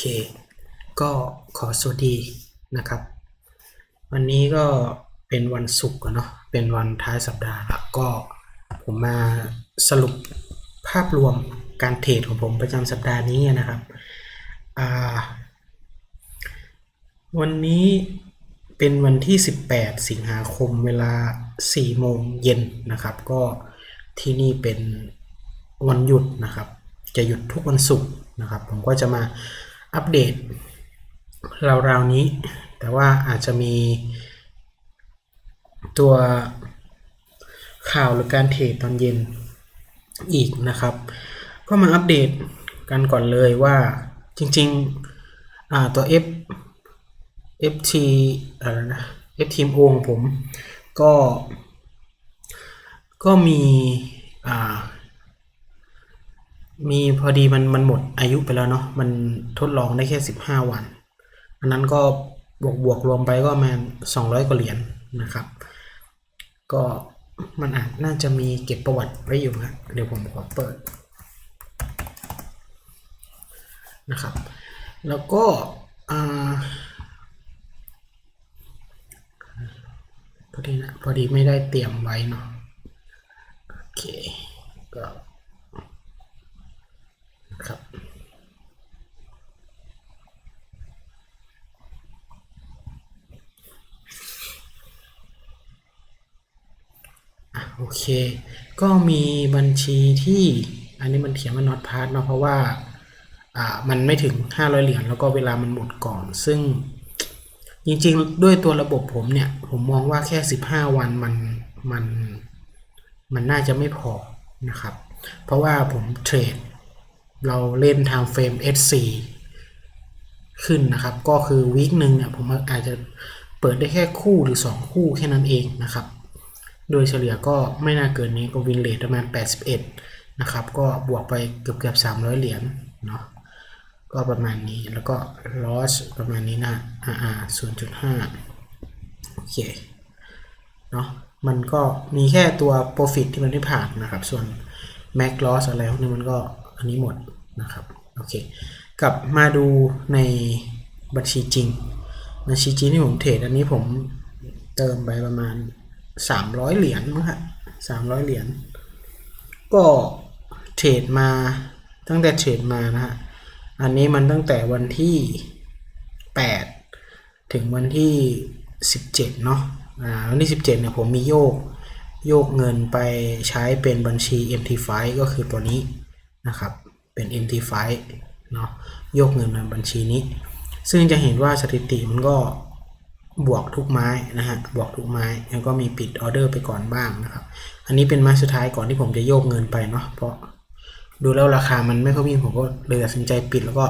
เค ก็ขอสวัสดีนะครับ วันนี้ก็เป็นวันศุกร์เนาะเป็นวันท้ายสัปดาห์ล้วก็ผมมาสรุปภาพรวมการเทรดของผมประจำสัปดาห์นี้นะครับวันนี้เป็นวันที่ 18 สิงหาคมเวลา 4 โมงเย็นนะครับ ก็ที่นี่เป็นวันหยุดนะครับ จะหยุดทุกวันศุกร์นะครับ ผมก็จะมา อัปเดตราวๆนี้ แต่ว่าอาจจะมีตัวข่าวหรือการเทรดตอนเย็นอีกนะครับ ก็มาอัปเดตกันก่อนเลยว่าจริงๆตัว F FT อะไรนะ FTMO ของผมก็ก็มีอ่า มีพอดีมันมันหมดอายุไปแล้วเนาะมันทดลองได้แค่ 15 วันอันนั้นก็บวกบวกรวมไปก็ประมาณ200 กว่าเหรียญนะครับ ก็มันอาจน่าจะมีเก็บประวัติไว้อยู่ครับเดี๋ยวผมขอเปิดนะครับ แล้วก็พอดีนะพอดีไม่ได้เตรียมไว้เนาะโอเคก็ ครับอะโอเค ก็มีบัญชีที่อันนี้มันเขียนว่า not part เนาะเพราะว่าอ่า มันไม่ถึง 500 เหรียญแล้วก็เวลามันหมดก่อน ซึ่งจริงๆ ด้วยตัวระบบผมเนี่ย ผมมองว่าแค่ 15 วันมันมันมันน่าจะไม่พอนะครับ เพราะว่าผมเทรด เราเล่นทางเฟรม S4 ขึ้นนะครับ ก็คือวีคหนึ่งเนี่ยผมอาจจะเปิดได้แค่คู่หรือ 2 คู่แค่นั้นเองนะครับ โดยเฉลี่ยก็ไม่น่าเกินนี้ก็วินเลทประมาณ 81 นะครับ ก็บวกไปเกือบเกือบ300 เหรียญเนาะก็ประมาณนี้แล้วก็ loss ประมาณนี้นะ RR 0.5 โอเคเนาะมันก็มีแค่ตัว profit ที่มันได้ผ่านนะครับ ส่วน max loss อะไรพวกนี้มันก็ อันนี้หมดนะครับโอเคกลับมาดูในบัญชีจริง บัญชีจริงที่ผมเทรดอันนี้ผมเติมไปประมาณ 300 เหรียญมั้งฮะ300เหรียญก็เทรดมาตั้งแต่เทรดมานะฮะอันนี้มันตั้งแต่วันที่ 8 ถึงวันที่ 17 เนาะอ่าวันที่ 17เนี่ยผมมีโยกโยกเงินไปใช้เป็นบัญชี MT5 ก็คือตัวนี้ นะครับเป็น MT5 เนาะโยกเงินมาบัญชีนี้ ซึ่งจะเห็นว่าสถิติมันก็บวกทุกไม้นะฮะบวกทุกไม้แล้วก็มีปิดออเดอร์ไปก่อนบ้างนะครับ อันนี้เป็นไม้สุดท้ายก่อนที่ผมจะโยกเงินไปเนาะเพราะดูแล้วราคามันไม่ค่อยวิ่งผมก็เลยตัดสินใจปิดแล้วก็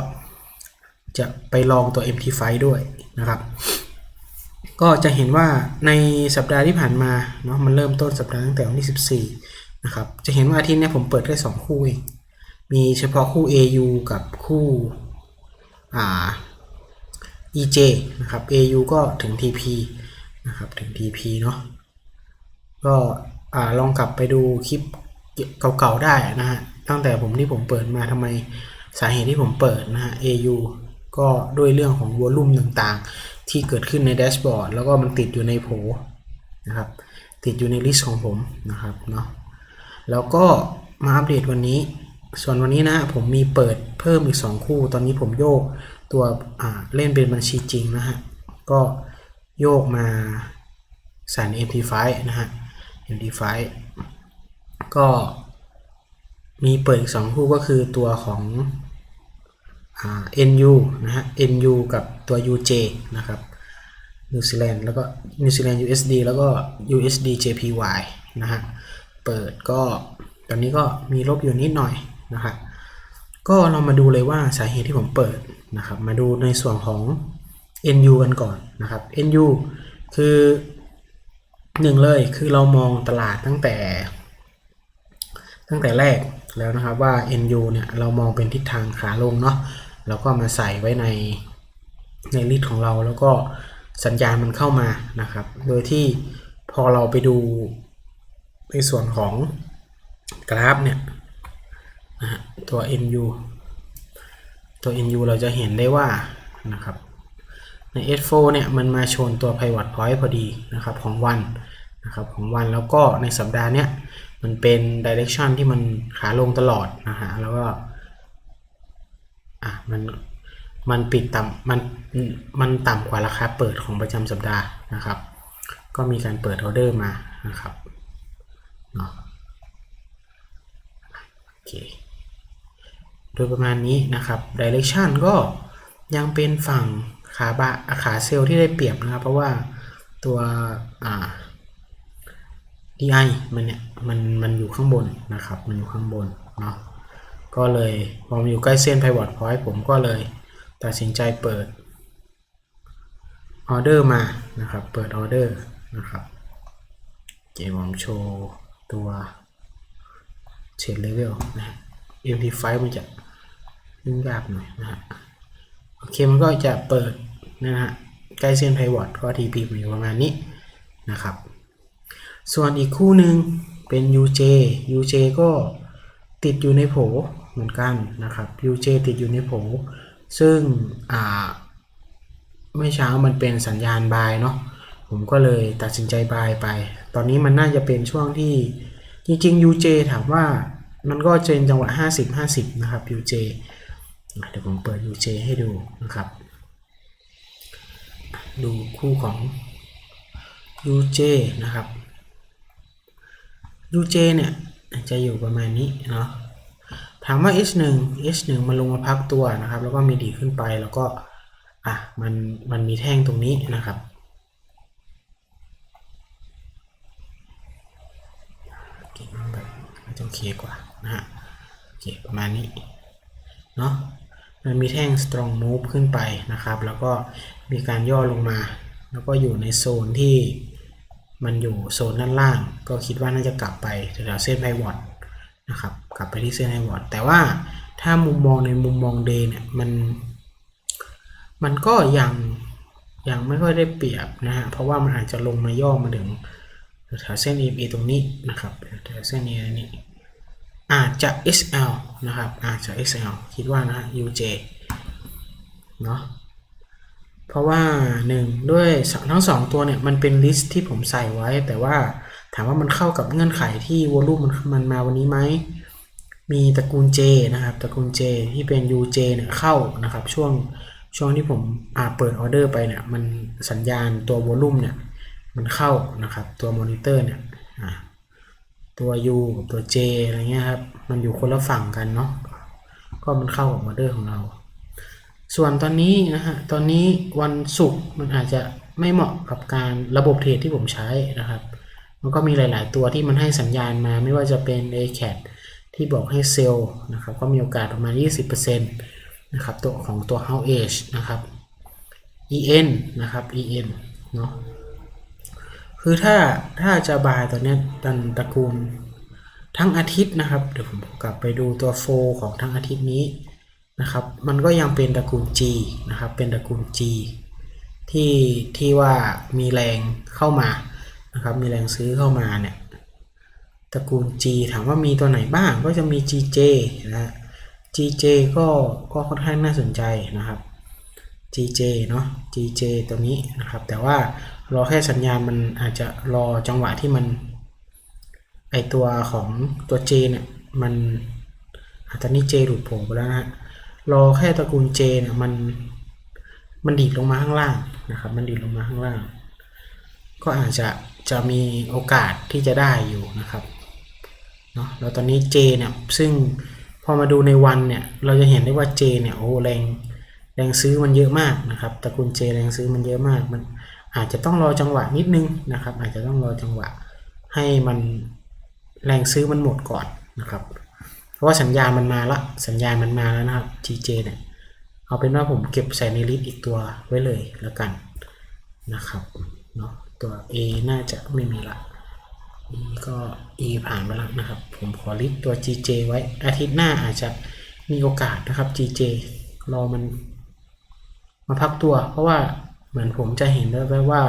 จะไปลองตัว MT5 ด้วยนะครับ ก็จะเห็นว่าในสัปดาห์ที่ผ่านมาเนาะมันเริ่มต้นสัปดาห์ตั้งแต่วันที่ 14นะครับจะเห็นว่าอาทิตย์นี้ผมเปิดแค่2คู่เอง มีเฉพาะคู่ AU กับคู่อ่า EJ นะครับ AU ก็ถึง TP นะครับถึง TP เนาะก็อ่าลองกลับไปดูคลิปเก่าๆได้นะฮะตั้งแต่ผมที่ผมเปิดมาทำไมสาเหตุที่ผมเปิดนะฮะ AU ก็ด้วยเรื่องของวอลุ่มต่างๆ ที่เกิดขึ้นในแดชบอร์ดแล้วก็มันติดอยู่ในโผนะครับ ติดอยู่ในลิสต์ของผมนะครับเนาะแล้วก็มาอัปเดตวันนี้ ส่วนวันนี้นะผมมีเปิดเพิ่มอีก 2 คู่ ตอนนี้ผมโยกตัวเล่นเป็นบัญชีจริงนะฮะ ก็โยกมาส่ใน MT5 นะฮะ MT5 ก็มีเปิดอีก 2 คู่ก็คือตัวของอ NU นะฮะ NU กับตัว UJ นะครับนิวซีแลนด์แล้วก็นิวซีแลนด์ USD แล้วก็ USD JPY นะฮะ เปิดก็ตอนนี้ก็มีลบอยู่นิดหน่อย นะครับก็เรามาดูเลยว่าสาเหตุที่ผมเปิดนะครับ มาดูในส่วนของ NU กันก่อนนะครับ NU คือหนึ่งเลยคือเรามองตลาดตั้งแต่ ตั้งแต่แรกแล้วนะครับว่า NU เนี่ยเรามองเป็นทิศทางขาลงเนาะเราก็มาใส่ไว้ในในลิสต์ของเราแล้วก็สัญญาณมันเข้ามานะครับ โดยที่พอเราไปดูในส่วนของกราฟเนี่ย นะฮะตัว NU ตัว NU เราจะเห็นได้ว่านะครับใน S4 เนี่ยมันมาชนตัว pivot point พอดีนะครับของวันนะครับของวันแล้วก็ในสัปดาห์เนี้ยมันเป็น direction ที่มันขาลงตลอดนะฮะแล้วก็อะมันมันปิดต่ำมันมันต่ำกว่าราคาเปิดของประจำสัปดาห์นะครับ ก็มีการเปิดออเดอร์มานะครับเนาะโอเค โดยประมาณนี้นะครับ direction ก็ยังเป็นฝั่งขาบะขาเซลล์ที่ได้เปรียบนะครับ เพราะว่าตัวอ่า DI มันเนี่ยมันมันอยู่ข้างบนนะครับ มันอยู่ข้างบนเนาะก็เลยพอมอยู่ใกล้เส้น pivot point ผมก็เลยตัดสินใจเปิดออเดอร์มานะครับ เปิดออเดอร์นะครับเกมผมโชว์ตัวเชนเลเวลนะฮะ MT5 มันจะ ยุ่งยากหน่อยนะฮะโอเคมันก็จะเปิดนะฮะใกล้เส้นไพวอตก็ TP อยู่ประมาณนี้นะครับ ส่วนอีกคู่หนึ่งเป็น UJ UJ ก็ติดอยู่ในโผเหมือนกันนะครับ UJ ติดอยู่ในโผซึ่งอ่าเมื่อเช้ามันเป็นสัญญาณบายเนาะผมก็เลยตัดสินใจบายไป ตอนนี้มันน่าจะเป็นช่วงที่จริงๆ UJ ถามว่ามันก็เจนจังหวะ 50 50 นะครับ UJ เดี๋ยวผมเปิด UJ ให้ดูนะครับ ดูคู่ของ UJ นะครับ UJ เนี่ยจะอยู่ประมาณนี้เนาะถามว่า H1 H1 มันลงมาพักตัวนะครับ แล้วก็มีดีขึ้นไปแล้วก็อะมันมันมีแท่งตรงนี้นะครับโอเคแบบมันจะโอเคกว่านะฮะโอเคประมาณนี้ เนาะมันมีแท่ง strong move ขึ้นไปนะครับ แล้วก็มีการย่อลงมา แล้วก็อยู่ในโซนที่มันอยู่โซนด้านล่าง ก็คิดว่าน่าจะกลับไปแถวเส้นไพวอตนะครับกลับไปที่เส้นไพวอตแต่ว่าถ้ามุมมองในมุมมองเดย์เนี่ยมันมันก็ยังยังไม่ค่อยได้เปรียบนะฮะเพราะว่ามันอาจจะลงมาย่อมาถึงแถวเส้น EMA ตรงนี้นะครับแถวเส้น EMA นี้ อาจจะ SL นะครับ อาจจะ SL คิดว่านะ UJ เนาะเพราะว่าหนึ่งด้วยทั้งสองตัวเนี่ย มันเป็นลิสต์ที่ผมใส่ไว้ แต่ว่าถามว่ามันเข้ากับเงื่อนไขที่วอลุ่มมันมันมาวันนี้ไหม มีตระกูล J นะครับ ตระกูล J ที่เป็น UJ เนี่ยเข้านะครับ ช่วงช่วงที่ผมอ่าเปิดออเดอร์ไปเนี่ย มันสัญญาณตัววอลุ่มเนี่ย มันเข้านะครับ ตัวมอนิเตอร์เนี่ยอ่า ตัว U กับตัว J อะไรเงี้ยครับ มันอยู่คนละฝั่งกันเนาะ ก็มันเข้ากับออเดอร์ของเรา ส่วนตอนนี้นะฮะ ตอนนี้วันศุกร์มันอาจจะไม่เหมาะกับการระบบเทรดที่ผมใช้นะครับ มันก็มีหลาย ๆ ตัวที่มันให้สัญญาณมา ไม่ว่าจะเป็น a c a t ที่บอกให้เซลล์นะครับ ก็มีโอกาสประมาณ 20%นะครับ ตัวของตัว House Age นะครับ EN นะครับ EN เนาะ คือถ้าถ้าจะบายตัวเนี้ยตันตระกูลทั้งอาทิตย์นะครับ เดี๋ยวผมกลับไปดูตัวโฟของทั้งอาทิตย์นี้นะครับ มันก็ยังเป็นตระกูล G นะครับ เป็นตระกูล G ที่ที่ว่ามีแรงเข้ามานะครับ มีแรงซื้อเข้ามาเนี่ยตระกูล G ถามว่ามีตัวไหนบ้างก็จะมี GJ นะ GJ ก็ก็ค่อนข้างน่าสนใจนะครับ GJ เนาะ GJ ตัวนี้นะครับ แต่ว่ารอแค่สัญญาณมันอาจจะรอจังหวะที่มัน ไอตัวของตัว J เนี่ยมันอาตอนนี้ J หลุดโผล่ไปแล้วนะฮะรอแค่ตระกูล J เนี่ยมันมันดีดลงมาข้างล่างนะครับ มันดีดลงมาข้างล่าง ก็อาจจะจะมีโอกาสที่จะได้อยู่นะครับเนาะแล้วตอนนี้ J เนี่ยซึ่งพอมาดูในวันเนี่ยเราจะเห็นได้ว่า J เนี่ยโอ้แรง แรงซื้อมันเยอะมากนะครับตระกูล J แรงซื้อมันเยอะมาก มันอาจจะต้องรอจังหวะนิดนึงนะครับ อาจจะต้องรอจังหวะให้มันแรงซื้อมันหมดก่อนนะครับ เพราะว่าสัญญาณมันมาละสัญญาณมันมาแล้วนะครับ GJ เนี่ยเอาเป็นว่าผมเก็บใส่ในลิสต์อีกตัวไว้เลยแล้วกันนะครับเนาะตัว A น่าจะไม่มีละ E ก็ E ผ่านไปแล้วนะครับ ผมขอลิสต์ตัว GJ ไว้อาทิตย์หน้าอาจจะมีโอกาสนะครับ GJ รอมัน มาพักตัว เพราะว่าเหมือนผมจะเห็นได้ว่า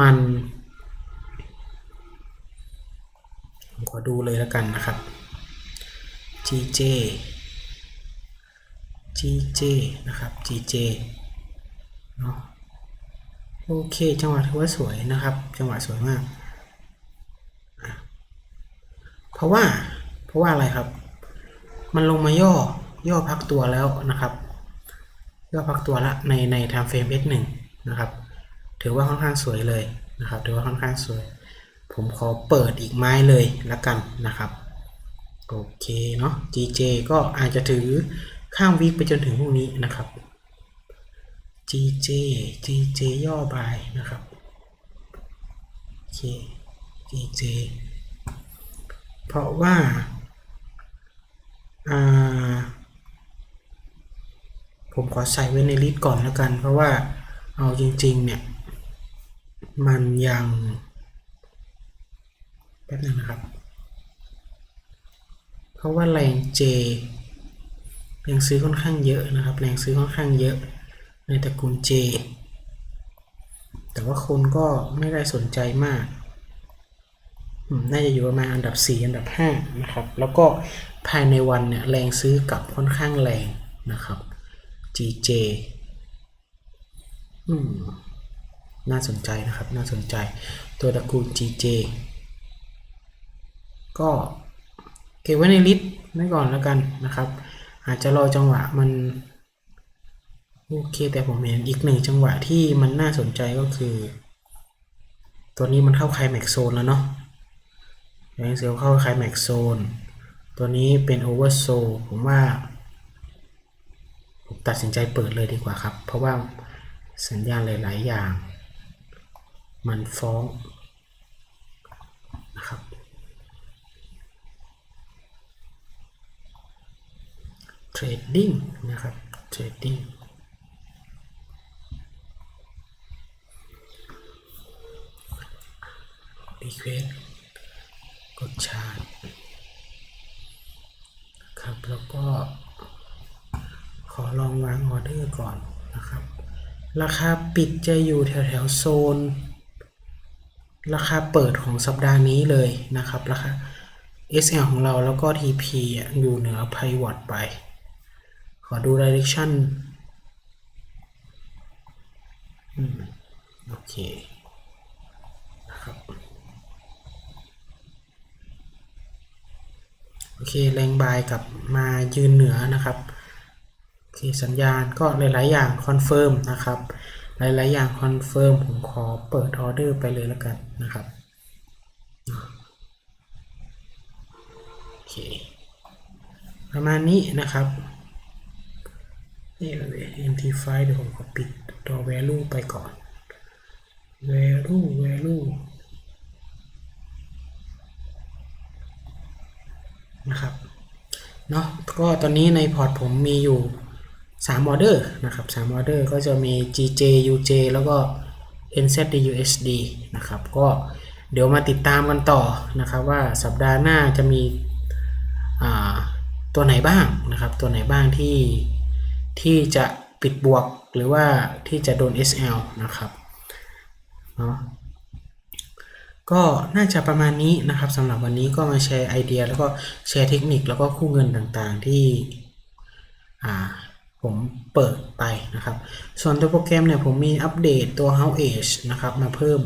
มันผมขอดูเลยแล้วกันนะครับ GJ GJ นะครับ GJ เนาะโอเค จังหวะถือว่าสวยนะครับ จังหวะสวยมาก เพราะว่า เพราะว่าอะไรครับ มันลงมาย่อ ย่อพักตัวแล้วนะครับ ย่อพักตัวละในใน time frame S1 นะครับ ถือว่าค่อนข้างสวยเลยนะครับ ถือว่าค่อนข้างสวย ผมขอเปิดอีกไม้เลยละกันนะครับโอเคเนาะ GJ ก็อาจจะถือข้ามวีคไปจนถึงพรุ่งนี้นะครับ GJ GJ ย่อบายนะครับโอเค GJ เพราะว่าอ่า ผมขอใส่ไว้ในลิสต์ก่อนแล้วกัน เพราะว่าเอาจริงๆ เนี่ย มันยังแป๊บนึงนะครับ เพราะว่าแรง J แรงซื้อค่อนข้างเยอะนะครับ แรงซื้อค่อนข้างเยอะ ในตระกูล J แต่ว่าคนก็ไม่ได้สนใจมาก น่าจะอยู่ประมาณอันดับ 4 อันดับ 5 นะครับ แล้วก็ภายในวันเนี่ยแรงซื้อกลับค่อนข้างแรงนะครับ GJ อืมน่าสนใจนะครับ น่าสนใจ ตัวตระกูล GJ ก็เก็บไว้ในลิสต์ไว้ก่อนแล้วกันนะครับ อาจจะรอจังหวะมันโอเคแต่ผมเห็นอีกหนึ่งจังหวะที่มันน่าสนใจก็คือ ตัวนี้มันเข้าไคลแม็กโซนแล้วเนาะแรงเซลเข้าไคลแม็กโซน ตัวนี้เป็นโอเวอร์โซผมว่า ตัดสินใจเปิดเลยดีกว่าครับ เพราะว่าสัญญาณหลาย ๆ อย่าง มันฟ้องนะครับ เทรดดิ้งนะครับ เทรดดิ้งรีเควสกดชาร์จครับแล้วก็ ลองวางออเดอร์ก่อนนะครับ ราคาปิดจะอยู่แถวแถวๆโซน ราคาเปิดของสัปดาห์นี้เลยนะครับราคา SL ของเราแล้วก็ TP อะอยู่เหนือ Pivot ไป ขอดู Direction อืมโอเคนะครับโอเค แรงบายกลับมายืนเหนือนะครับ โอเคสัญญาณก็หลาย ๆ อย่างคอนเฟิร์มนะครับ หลาย ๆ อย่างคอนเฟิร์มผมขอเปิดออเดอร์ไปเลยแล้วกันนะครับโอเคประมาณนี้นะครับนี่เลย NT5 เดี๋ยวผมขอปิดตัว value ไปก่อน value value นะครับเนาะก็ตอนนี้ในพอร์ตผมมีอยู่ 3ออเดอร์นะครับ3ออเดอร์ก็จะมี GJ UJ แล้วก็ NZDUSD นะครับก็เดี๋ยวมาติดตามกันต่อนะครับว่าสัปดาห์หน้าจะมีตัวไหนบ้างนะครับตัวไหนบ้างที่ที่จะปิดบวกหรือว่าที่จะโดน SL นะครับเนาะก็น่าจะประมาณนี้นะครับสำหรับวันนี้ก็มาแชร์ไอเดีย แล้วก็แชร์เทคนิคแล้วก็คู่เงินต่างๆที่อ่า ผมเปิดไปนะครับ ส่วนตัวโปรแกรมเนี่ยผมมีอัปเดตตัว How Age นะครับมาเพิ่ม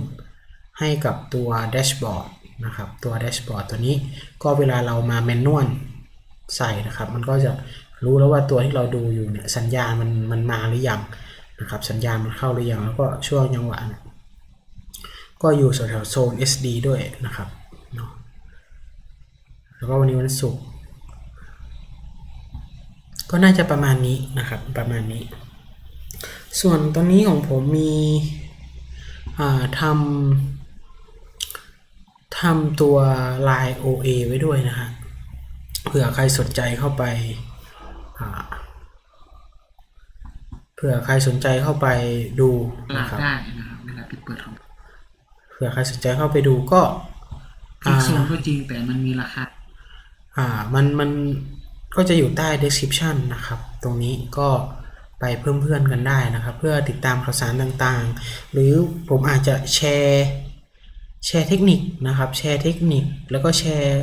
ให้กับตัวแดชบอร์ดนะครับตัวแดชบอร์ดตัวนี้ก็เวลาเรามาแมนนวลใส่นะครับ มันก็จะรู้แล้วว่าตัวที่เราดูอยู่เนี่ยสัญญาณมันมันมาหรือยังนะครับ สัญญาณมันเข้าหรือยังแล้วก็ช่วงจังหวะเนี่ยก็อยู่แถวโซน SD ด้วยนะครับเนาะแล้วก็วันนี้วันศุกร์ ก็น่าจะประมาณนี้นะครับ ประมาณนี้ ส่วนตอนนี้ของผมมีอ่าทำทำตัว Line OA ไว้ด้วยนะฮะเผื่อใครสนใจเข้าไปอ่าเผื่อใครสนใจเข้าไปดูตลานะดครับได้นะครับเวลาปิดเปิดของเผื่อใครสนใจเข้าไปดูก็อีกโซนก็จริงแต่มันมีราคาอ่ามันมัน ก็จะอยู่ใต้ description นะครับ ตรงนี้ก็ไปเพิ่มเพื่อนกันได้นะครับ เพื่อติดตามข่าวสารต่างๆ หรือผมอาจจะแชร์แชร์เทคนิคนะครับ แชร์เทคนิคแล้วก็แชร์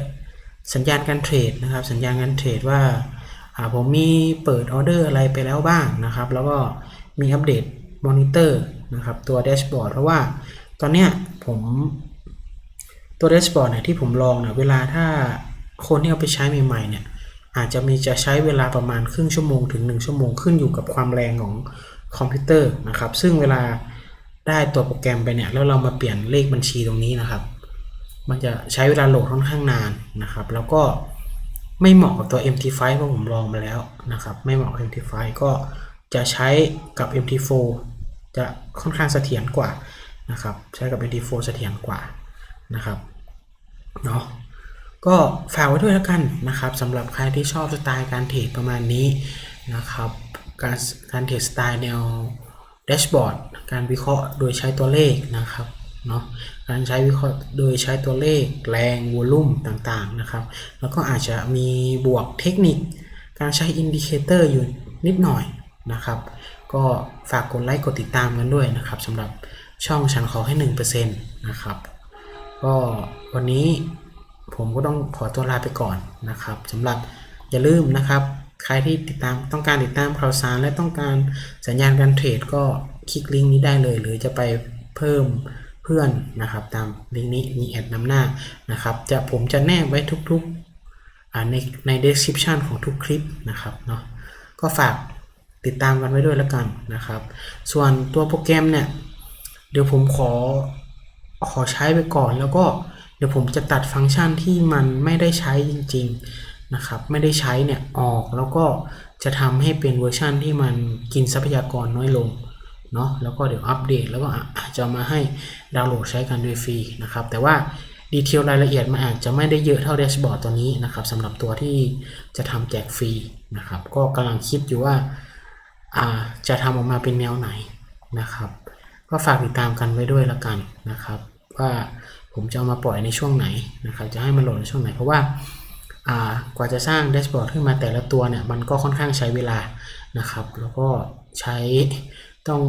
สัญญาณการเทรดนะครับ สัญญาณการเทรดว่าอ่าผมมีเปิดออเดอร์อะไรไปแล้วบ้างนะครับ แล้วก็มีอัปเดตมอนิเตอร์นะครับ ตัวแดชบอร์ดเพราะว่าตอนเนี้ยผมตัวแดชบอร์ดเนี่ยที่ผมลองเนี่ยเวลาถ้าคนที่เอาไปใช้ใหม่ๆเนี่ย อาจจะมีจะใช้เวลาประมาณครึ่งชั่วโมงถึง 1 ชั่วโมงขึ้นอยู่กับความแรงของคอมพิวเตอร์นะครับ ซึ่งเวลาได้ตัวโปรแกรมไปเนี่ยแล้วเรามาเปลี่ยนเลขบัญชีตรงนี้นะครับ มันจะใช้เวลาโหลดค่อนข้างนานนะครับ แล้วก็ไม่เหมาะกับตัว MT5 เพราะผมลองมาแล้วนะครับ ไม่เหมาะกับ MT5 ก็จะใช้กับ MT4 จะค่อนข้างเสถียรกว่านะครับ ใช้กับ MT4 เสถียรกว่านะครับเนาะ ก็ฝากไว้ด้วยแล้วกันนะครับสำหรับใครที่ชอบสไตล์การเทรดประมาณนี้นะครับการการเทรดสไตล์แนวแดชบอร์ดการวิเคราะห์โดยใช้ตัวเลขนะครับเนาะการใช้วิเคราะห์โดยใช้ตัวเลขแรงวอลุ่มต่างๆนะครับแล้วก็อาจจะมีบวกเทคนิค การใช้อินดิเคเตอร์อยู่นิดหน่อยนะครับ ก็ฝากกดไลค์กดติดตามกันด้วยนะครับสำหรับช่องฉันขอให้ 1%นะครับ ก็วันนี้ ผมก็ต้องขอตัวลาไปก่อนนะครับสำหรับอย่าลืมนะครับ ใครที่ติดตามต้องการติดตามข่าวสารและต้องการสัญญาณการเทรดก็คลิกลิงก์นี้ได้เลย หรือจะไปเพิ่มเพื่อนนะครับตามลิงก์นี้มีแอดนำหน้านะครับ จะผมจะแนบไว้ทุกๆในใน description ของทุกคลิปนะครับเนาะก็ฝากติดตามกันไว้ด้วยแล้วกันนะครับ ส่วนตัวโปรแกรมเนี่ย เดี๋ยวผมขอขอใช้ไปก่อนแล้วก็ ดี๋ยวผมจะตัดฟังก์ชันที่มันไม่ได้ใช้จริงๆนะครับ ไม่ได้ใช้เนี่ยออกแล้วก็จะทำให้เป็นเวอร์ชันที่มันกินทรัพยากรน้อยลงเนาะแล้วก็เดี๋ยวอัปเดตแล้วก็อาจจะมาให้ดาวน์โหลดใช้กันโดยฟรีนะครับ แต่ว่าดีเทลรายละเอียดมันอาจจะไม่ได้เยอะเท่าแดชบอร์ดตัวนี้นะครับสำหรับตัวที่จะทำแจกฟรีนะครับ ก็กำลังคิดอยู่ว่าาจะทำออกมาเป็นแนวไหนนะครับ ก็ฝากติดตามกันไว้ด้วยละกันนะครับ ว่า ผมจะเอามาปล่อยในช่วงไหนนะครับ จะให้มันโหลดในช่วงไหน เพราะว่ากว่าจะสร้างแดชบอร์ดขึ้นมาแต่ละตัวเนี่ยมันก็ค่อนข้างใช้เวลานะครับ แล้วก็ใช้ต้อง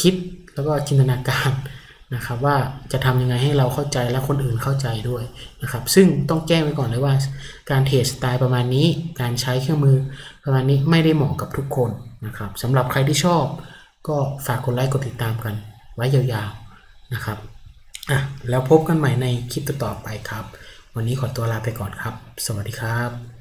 คิดแล้วก็จินตนาการนะครับว่าจะทำยังไงให้เราเข้าใจและคนอื่นเข้าใจด้วยนะครับ ซึ่งต้องแจ้งไว้ก่อนเลยว่า การเทรดสไตล์ประมาณนี้ การใช้เครื่องมือประมาณนี้ไม่ได้เหมาะกับทุกคนนะครับสำหรับใครที่ชอบ ก็ฝากกดไลค์กดติดตามกันไว้ยาวๆนะครับ อะแล้วพบกันใหม่ในคลิปต่อไปครับ วันนี้ขอตัวลาไปก่อนครับ สวัสดีครับ